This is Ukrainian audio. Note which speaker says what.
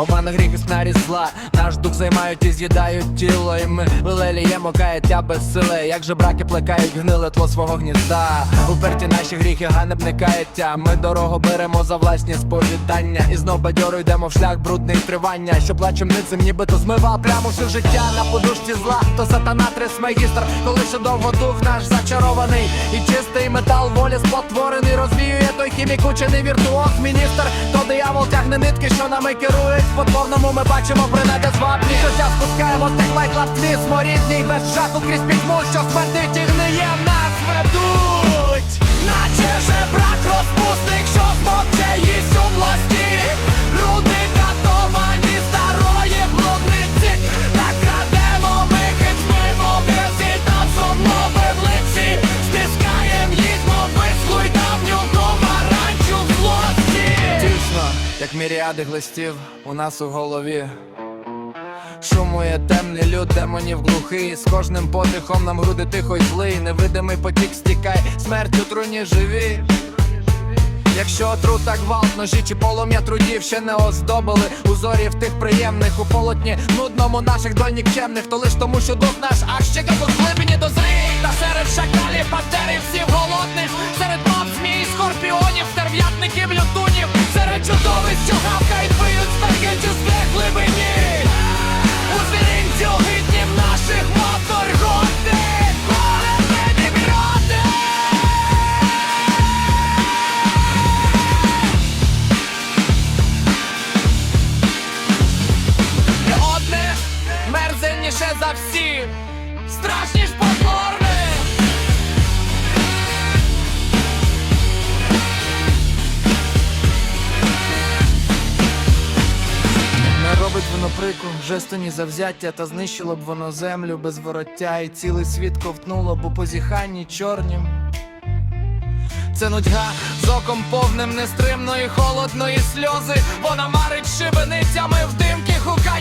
Speaker 1: Омана гріх і снарі зла, наш дух займають і з'їдають тіло, і ми вилеліємо каяття без сили. Як же браки плекають гниле тло свого гнізда. Уперті наші гріхи ганебне каяття. Ми дорогу беремо за власні сповідання. І знов бадьоро йдемо в шлях брудний тривання. Що плачем ницем, нібито змива прямо все життя на подушці зла. То сатана трес магістр, коли ще довго дух наш зачарований. І чистий метал волі спотворений. Той хімік, учений віртуоз міністр. То диявол тягне нитки, що нами керують. Потворному ми бачимо принади звабні. Життя спускаємо стекла й клаптні сморідні. Без жаху крізь пітьму, що смертить і гниє нас ведуть. Наче же брак як міріади глистів у нас у голові. Шумує темний люд, демонів глухий. З кожним подихом нам груди тихо й злий. Невидимий потік стікай, смерть у труні живі. Якщо отрута гвалт, ножі чи полум'я трудів ще не оздобили. Узорів тих приємних у полотні нудному наших до нікчемних. То лиш тому, що дух наш аж ще у глибині дозрій Та серед шакалів, пантерів, всіх голодних. Серед мав, змій, скорпіонів, стерв'ятників, лютунів. Серед мерзенніше за всіх Страшніш потворне воно прику, жестоні завзяття, та знищило б воно землю без вороття, і цілий світ ковтнуло б у позіханні чорнім. Це нудьга з оком повним нестримної, холодної сльози. Вона марить шибеницями в димки, хука,